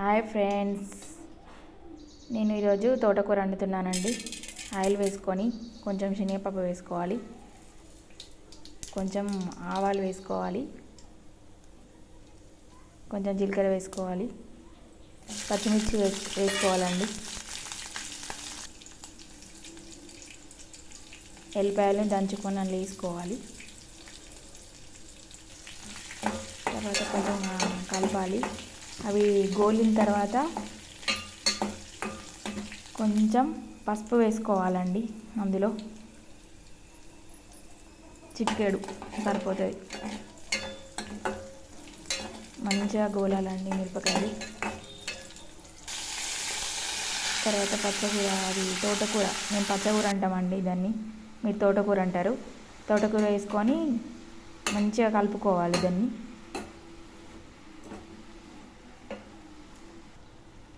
Hi friends. నేను ఈరోజు తోటకూర వండుతున్నానండి. ఆయిల్ వేసుకొని కొంచెం శనగపప్పు వేసుకోవాలి. కొంచెం ఆవాలు వేసుకోవాలి. కొంచెం జీలకర్ర వేసుకోవాలి. పచ్చిమిర్చి వేస్ వేసుకోవాలండి. ఎల్లిపాయలను దంచుకొని అందులో వేసుకోవాలి. తర్వాత కొంచెం కలపాలి. అవి గోలిన తర్వాత కొంచెం పసుపు వేసుకోవాలండి అందులో. చిక్కేడు సరిపోతుంది. మంచిగా గోలాలండి మిరపకాయలు. తర్వాత పచ్చకూర అది తోటకూర. మేము పచ్చకూర అంటామండి దాన్ని. మీరు తోటకూర అంటారు. తోటకూర వేసుకొని మంచిగా కలుపుకోవాలి దాన్ని.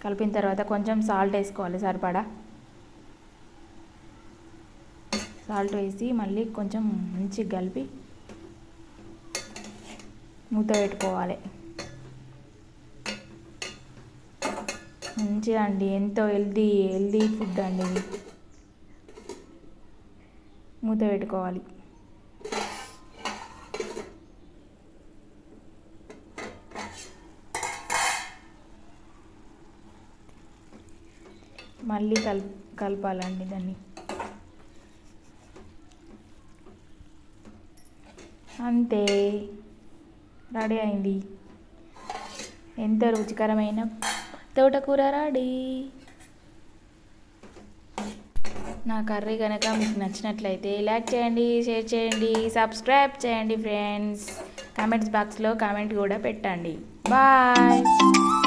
కలిపిన తర్వాత కొంచెం సాల్ట్ వేసుకోవాలి. సరిపడా? సాల్ట్ వేసి మళ్ళీ కొంచెం మంచిగా కలిపి మూత పెట్టుకోవాలి. మంచిగా అండి. ఎంతో హెల్దీ హెల్దీ ఫుడ్ అండి ఇది. మూత పెట్టుకోవాలి. మళ్ళీ కల్ కలపాలండి దాన్ని. అంతే. రెడీ అయింది. ఎంత రుచికరమైన తోటకూర రెడీ. నా కర్రీ కనుక మీకు నచ్చినట్లయితే లైక్ చేయండి షేర్ చేయండి సబ్స్క్రైబ్ చేయండి ఫ్రెండ్స్. కామెంట్స్ బాక్స్లో కామెంట్ కూడా పెట్టండి. బాయ్.